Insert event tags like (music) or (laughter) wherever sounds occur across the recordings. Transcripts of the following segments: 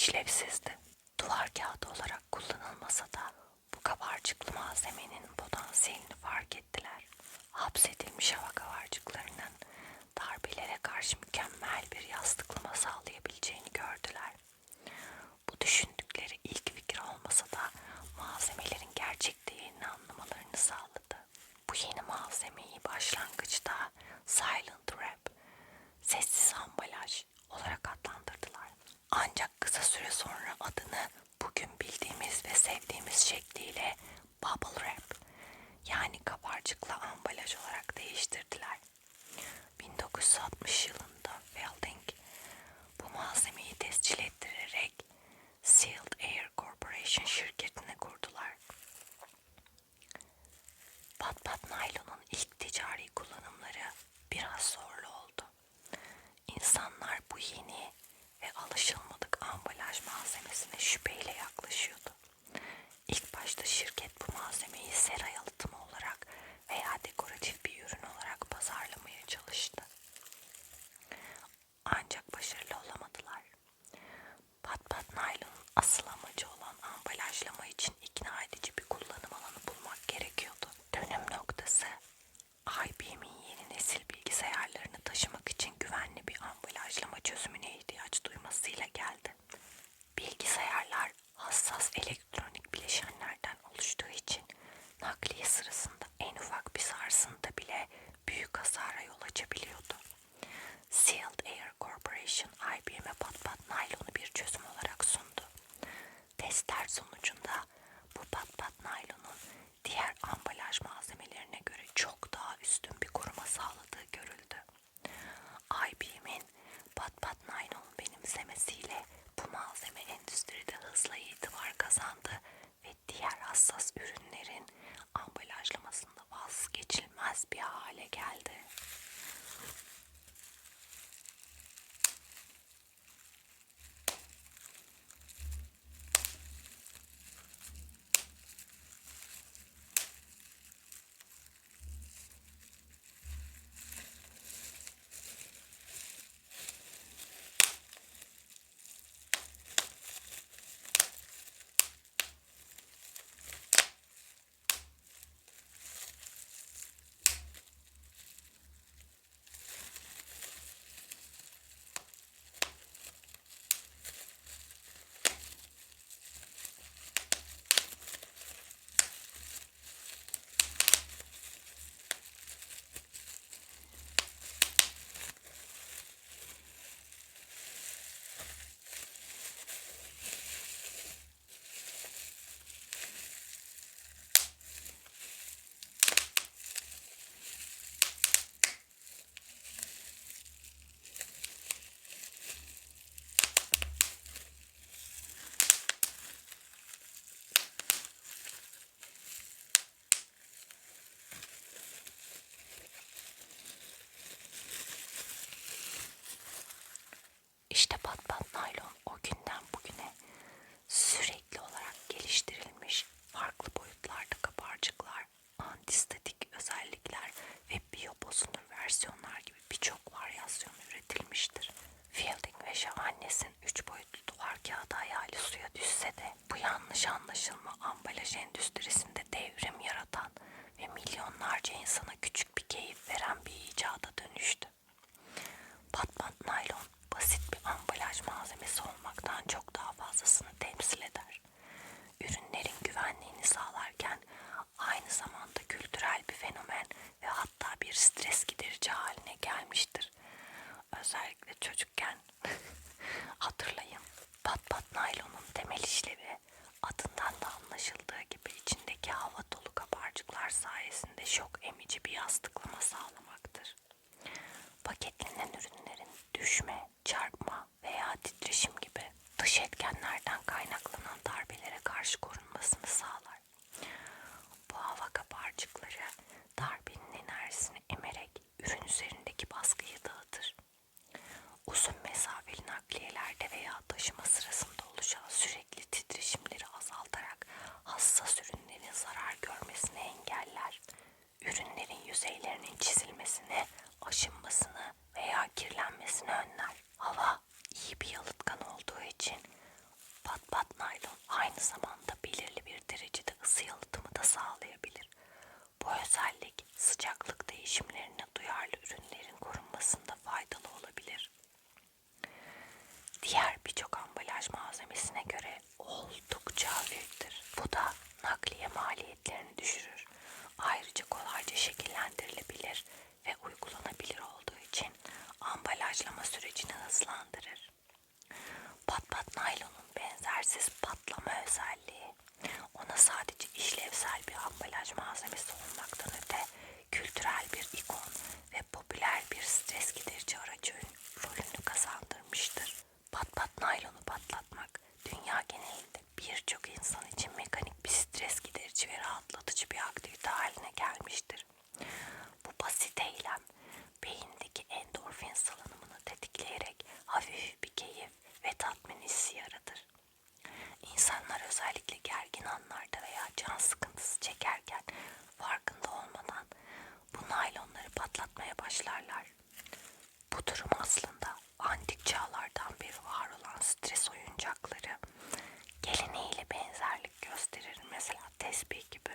işlevsizdi. Duvar kağıdı olarak kullanılmasa da bu kabarcıklı malzemenin potansiyelini fark ettiler. Hapsedilmiş hava kabarcıklarının darbelere karşı mükemmel bir yastıklama sağlayabileceğini gördüler. Bu düşündükleri ilk fikir olmasa da malzemelerin gerçek değerini anlamalarını sağladı. Bu yeni malzemeyi başlangıçta silent wrap, sessiz ambalaj olarak adlandırdı. Ancak kısa süre sonra adını bugün bildiğimiz ve sevdiğimiz şekliyle bubble wrap yani kabarcıklı ambalaj olarak değiştirdiler. 1960 yılında Welding bu malzeme malzemesi olmaktan çok daha fazlasını temsil eder. Ürünlerin güvenliğini sağlarken aynı zamanda kültürel bir fenomen ve hatta bir stres giderici haline gelmiştir. Özellikle çocukken (laughs) hatırlayın pat pat naylonun temel işlevi adından da anlaşıldığı gibi içindeki hava dolu kabarcıklar sayesinde şok emici bir yastıklama sağlar. taşıma sırası. şişesiz patlama özelliği. Ona sadece işlevsel bir ambalaj malzemesi olmakta mesela tesbih gibi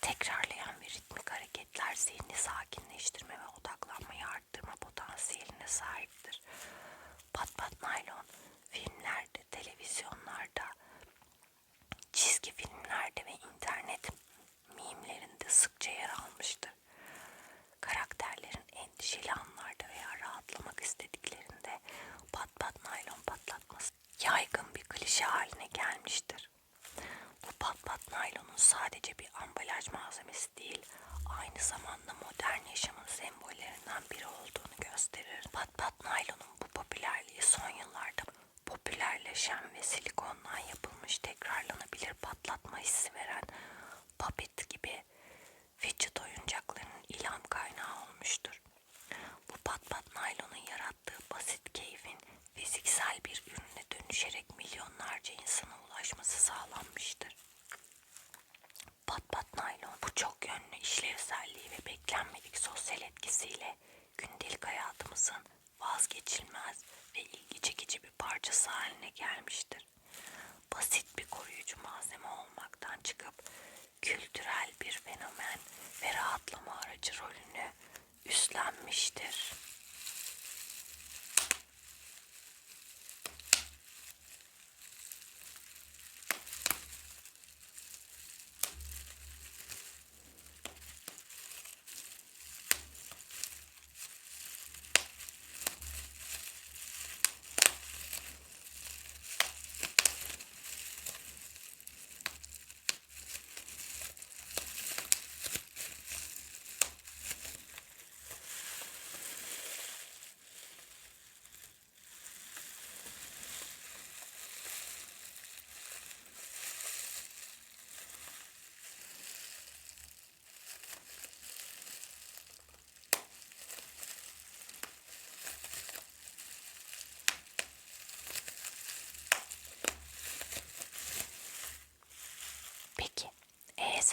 tekrarlayan ve ritmik hareketler zihni sakinleştirme ve odaklanmayı arttırma potansiyeline sahiptir. Pat pat naylon filmlerde, televizyonlarda, çizgi filmlerde ve internet mimlerinde sıkça yer almıştır. Karakterlerin endişeli anlarda veya rahatlamak istediklerinde pat pat naylon patlatması yaygın bir klişe haline gelmiştir. Bu patlat naylonun sadece bir ambalaj malzemesi değil, aynı zamanda modern yaşamın sembollerinden biri olduğunu gösterir. Patpat naylonun bu popülerliği son yıllarda popülerleşen ve silikondan yapılmış tekrarlanabilir patlatma hissi veren Puppet gibi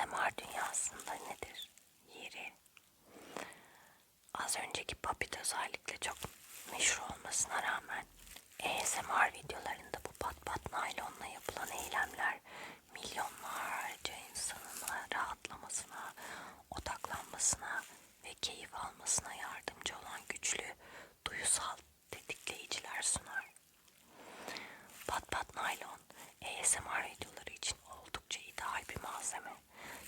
ASMR dünyasında nedir? Yeri. Az önceki Papit özellikle çok meşhur olmasına rağmen ASMR videolarında bu pat pat naylonla yapılan eylemler milyonlarca insanın rahatlamasına, odaklanmasına ve keyif almasına yardımcı olan güçlü duyusal tetikleyiciler sunar. Pat pat naylon ASMR videoları için oldukça ideal bir malzeme.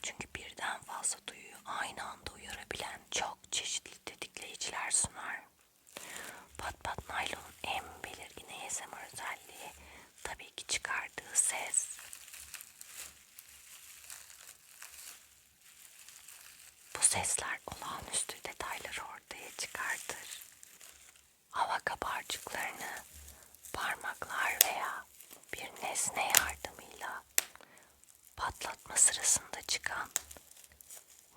Çünkü birden fazla duyuyu aynı anda uyarabilen çok çeşitli tetikleyiciler sunar. Pat Pat Naylon'un en belirgin ASMR özelliği tabii ki çıkardığı ses. Bu sesler olağanüstü detayları ortaya çıkartır. Hava kabarcıklarını parmaklar veya bir nesne yardımıyla patlatma sırasında çıkan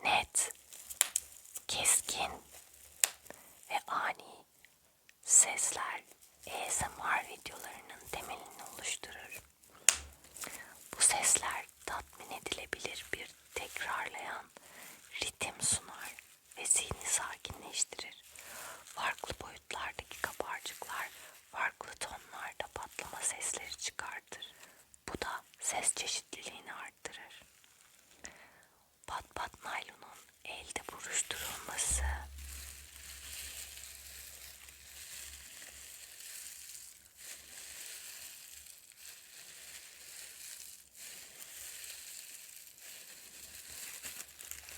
net, keskin ve ani sesler ASMR videolarının temelini oluşturur. Bu sesler tatmin edilebilir bir tekrarlayan ritim sunar ve zihni sakinleştirir. Farklı boyutlardaki kabarcıklar farklı tonlarda patlama sesleri çıkartır. Bu da ses çeşitliliğini arttırır. Pat pat naylonun elde buruşturulması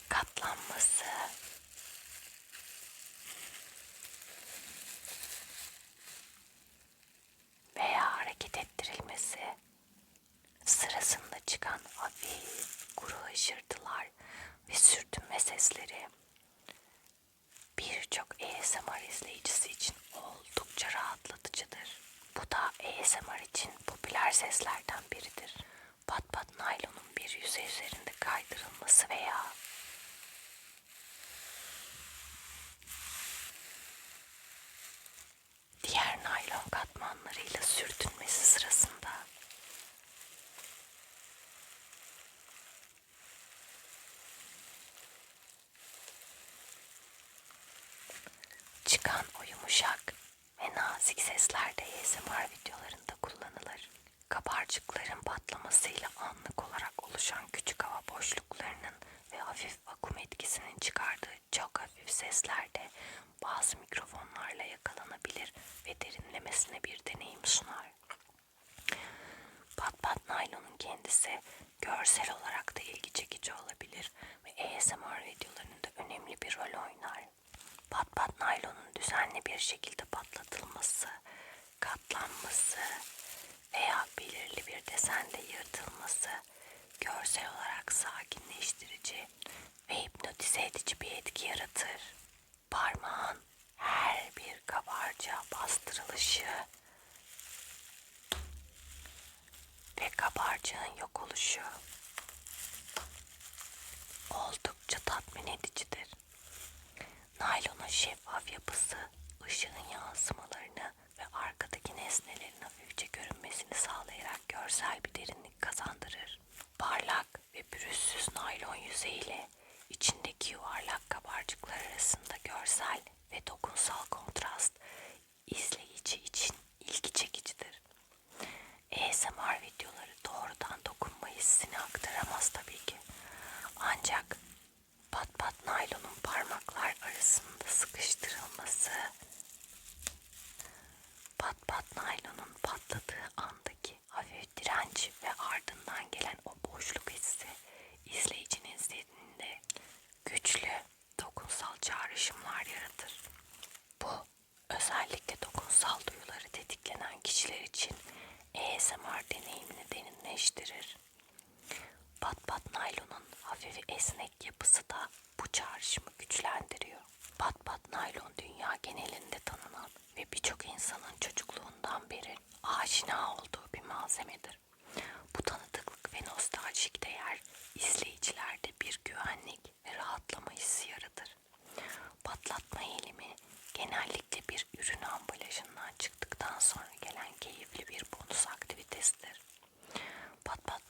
katlanması veya hareket ettirilmesi sırasında çıkan hafif kuru hışırtılar ve sürtünme sesleri birçok ASMR izleyicisi için oldukça rahatlatıcıdır. Bu da ASMR için popüler seslerden biridir. Pat pat naylonun bir yüzey üzerinde kaydırılması veya diğer naylon katmanlarıyla sürtünmesi sırasında çıkan o yumuşak ve nazik sesler de ASMR videolarında kullanılır. Kabarcıkların patlamasıyla anlık olarak oluşan küçük hava boşluklarının ve hafif vakum etkisinin çıkardığı çok hafif sesler de bazı mikrofonlarla yakalanabilir ve derinlemesine bir deneyim sunar. Pat Pat Naylon'un kendisi görsel olarak da ilgi çekici olabilir ve ASMR videolarında önemli bir rol oynar. Pat Pat Naylon'un düzenli bir şekilde patlatılması, katlanması veya belirli bir desende yırtılması görsel olarak sakinleştirici ve hipnotize edici bir etki yaratır. Parmağın her bir kabarcığa bastırılışı ve kabarcığın yok oluşu oldukça tatmin edicidir. Naylonun şeffaf yapısı ışığın yansımalarını ve arkadaki nesnelerin hafifçe görünmesini sağlayarak görsel bir derinlik kazandırır. Parlak ve pürüzsüz naylon yüzeyiyle içindeki yuvarlak kabarcıklar arasında görsel ve dokunsal kontrast izleyici için ilgi çekicidir. ASMR videoları doğrudan dokunma hissini aktaramaz tabii ki. Ancak pat pat naylonun parmaklar arasında sıkıştırılması pat pat naylonun patladığı andaki hafif direnç ve ardından gelen o boşluk hissi izleyicinin zihninde güçlü dokunsal çağrışımlar yaratır. Bu özellikle dokunsal duyuları tetiklenen kişiler için ASMR deneyimini derinleştirir. Pat pat naylonun hafif esnek yapısı da bu çağrışımı güçlendiriyor. Pat pat naylon dünya genelinde tanınan ve birçok insanın çocukluğundan beri aşina olduğu bir malzemedir. Bu tanıdıklık ve nostaljik değer izleyicilerde bir güvenlik ve rahatlama hissi yaratır. Patlatma eğilimi genellikle bir ürün ambalajından çıktıktan sonra gelen keyifli bir bonus aktivitesidir. Pat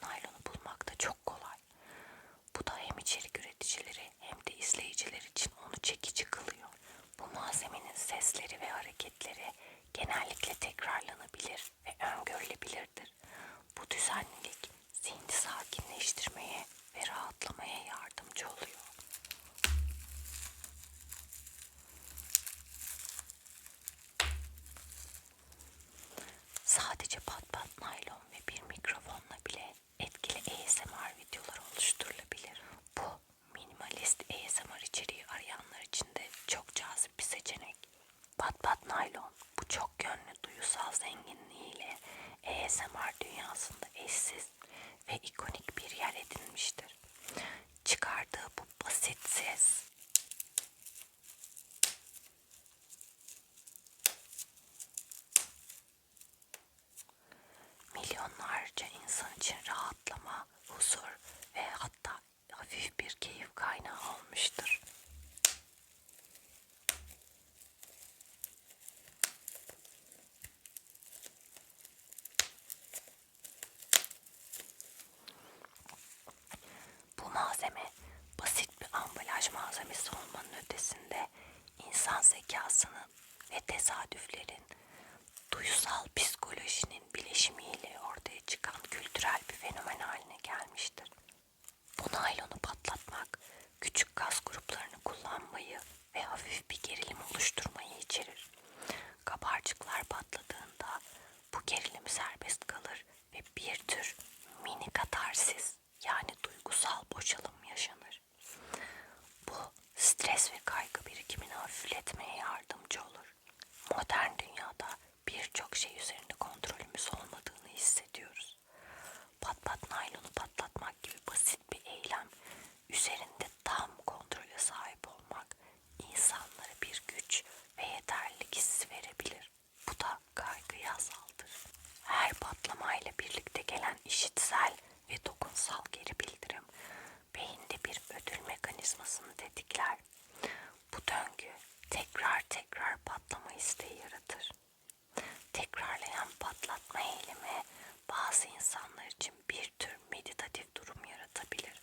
bazı insanlar için bir tür meditatif durum yaratabilir.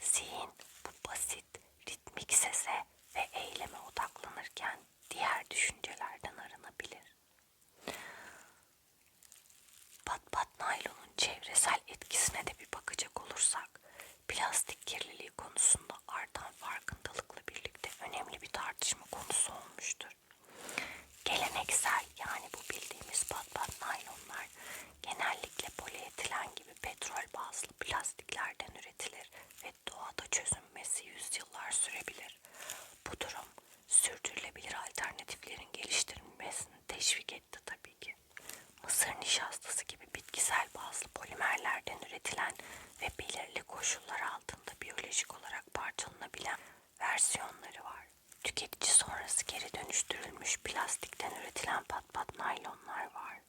Zihin bu basit, ritmik sese ve eyleme odaklanırken diğer düşüncelerden arınabilir. Pat pat naylonun çevresel etkisine de bir bakacak olursak, plastik kirliliği konusunda artan farkındalıkla birlikte önemli bir tartışma konusu olmuştur. Geleneksel yani bu bildiğimiz pat pat naylonlar genellikle polietilen gibi petrol bazlı plastiklerden üretilir ve doğada çözünmesi yüzyıllar sürebilir. Bu durum sürdürülebilir alternatiflerin geliştirilmesini teşvik etti tabii ki. Mısır nişastası gibi bitkisel bazlı polimerlerden üretilen ve belirli koşullar altında biyolojik olarak parçalanabilen versiyonları var. Tüketici sonrası geri dönüştürülmüş plastikten üretilen pat pat naylonlar var.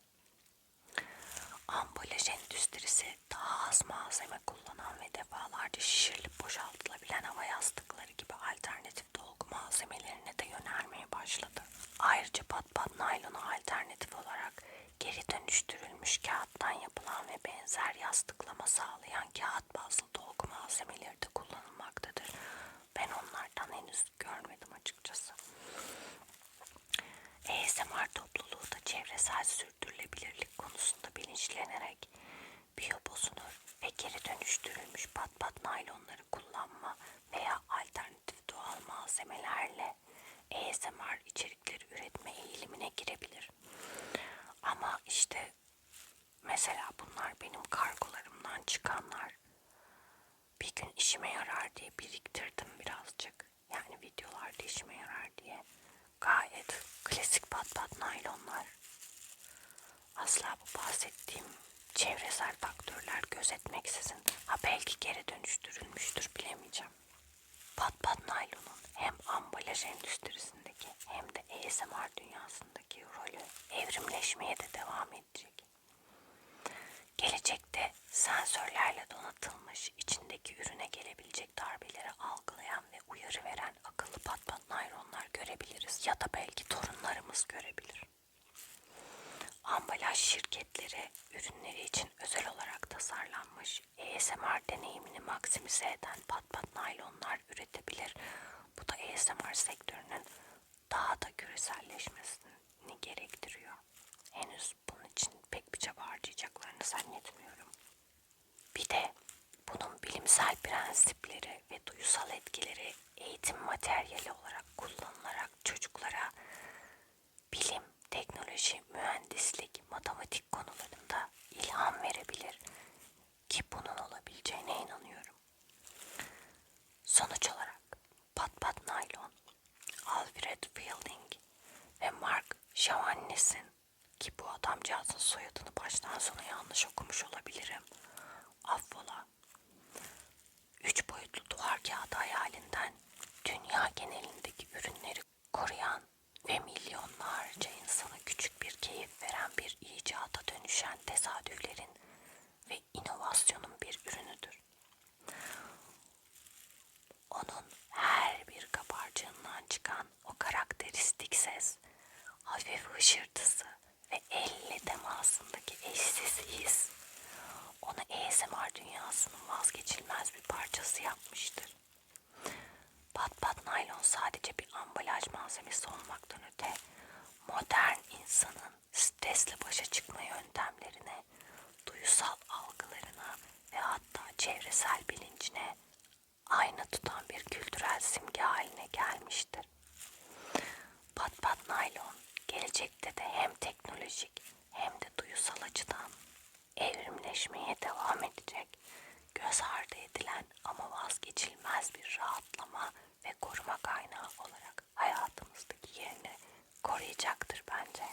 Ambalaj endüstrisi daha az malzeme kullanan ve defalarca şişirilip boşaltılabilen hava yastıkları gibi alternatif dolgu malzemelerine de yönelmeye başladı. Ayrıca pat pat naylona alternatif olarak geri dönüştürülmüş kağıttan yapılan ve benzer yastıklama sağlayan kağıt bazlı dolgu malzemeleri de kullanılmaktadır. Ben onlardan henüz görmedim açıkçası. ASMR topluluğu da çevresel sürdürülebilirlik konusunda bilinçlenerek biyobozunur ve geri dönüştürülmüş pat pat naylonları kullanma veya alternatif doğal malzemelerle ASMR içerikleri üretme eğilimine girebilir. Ama işte mesela bunlar benim kargolarımdan çıkanlar. Bir gün işime yarar diye biriktirdim birazcık. Yani videolarda işime yarar diye. Gayet klasik pat pat naylonlar. Asla bu bahsettiğim çevresel faktörler gözetmeksizin ha belki geri dönüştürülmüştür bilemeyeceğim. Pat pat naylonun hem ambalaj endüstrisindeki hem de ASMR dünyasındaki rolü evrimleşmeye de devam edecek. Gelecekte sensörlerle donatılmış içindeki ürüne gelebilecek darbeleri algılayan ve uyarı veren akıllı pat pat nayronlar görebiliriz ya da belki torunlarımız görebilir. Ambalaj şirketleri ürünleri için özel olarak tasarlanmış ASMR deneyimini maksimize eden pat pat naylonlar üretebilir. Bu da ASMR sektörünün daha da küreselleşmesini gerektiriyor. Henüz bunun için pek bir çaba harcayacaklarını zannetmiyorum. Bir de bunun bilimsel prensipleri ve duysal etkileri eğitim materyali olarak kullanılarak çocuklara bilim, teknoloji, mühendislik, matematik konularında ilham verebilir ki bunun olabileceğine inanıyorum. Sonuç olarak Pat Pat Naylon, Alfred Fielding ve Mark Chavannes'in ki bu adamcağızın soyadını baştan sona yanlış okumuş olabilirim. Affola. Üç boyutlu duvar kağıdı hayalinden dünya genelindeki ürünleri koruyan ve milyonlarca insana küçük bir keyif veren bir dönüşen tesadüflerin ve inovasyonun bir ürünüdür. Onun her bir kabarcığından çıkan o karakteristik ses, hafif hışırtısı ve elle temasındaki eşsiz his, o dünyasının vazgeçilmez bir parçası yapmıştır. Pat pat naylon sadece bir ambalaj malzemesi olmaktan öte modern insanın stresle başa çıkma yöntemlerine, duyusal algılarına ve hatta çevresel bilincine ayna tutan bir kültürel simge haline gelmiştir. Pat pat naylon gelecekte de hem teknolojik hem de duyusal açıdan evrimleşmeye devam edecek. Göz ardı edilen ama vazgeçilmez bir rahatlama ve koruma kaynağı olarak hayatımızdaki yerini koruyacaktır bence.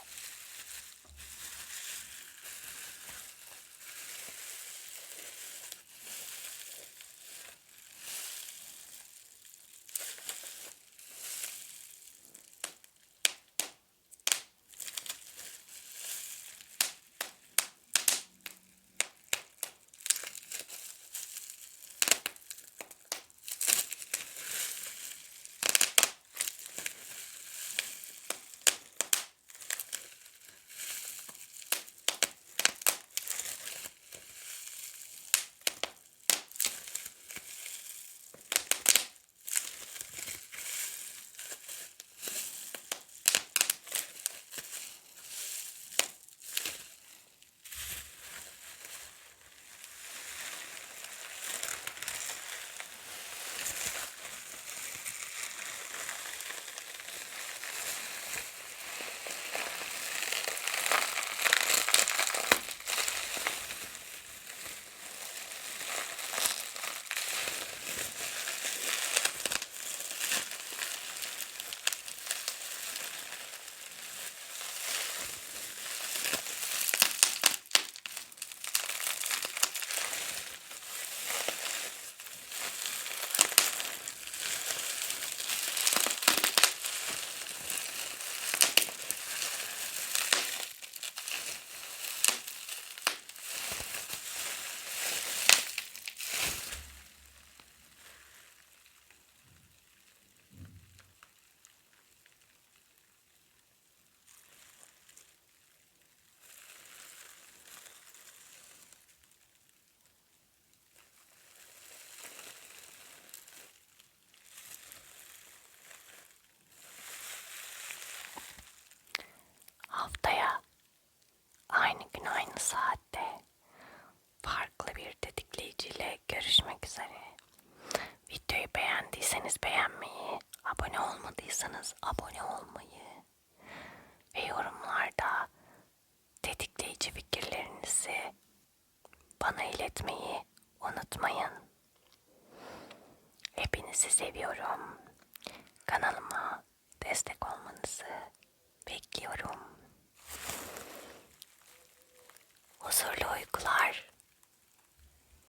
me.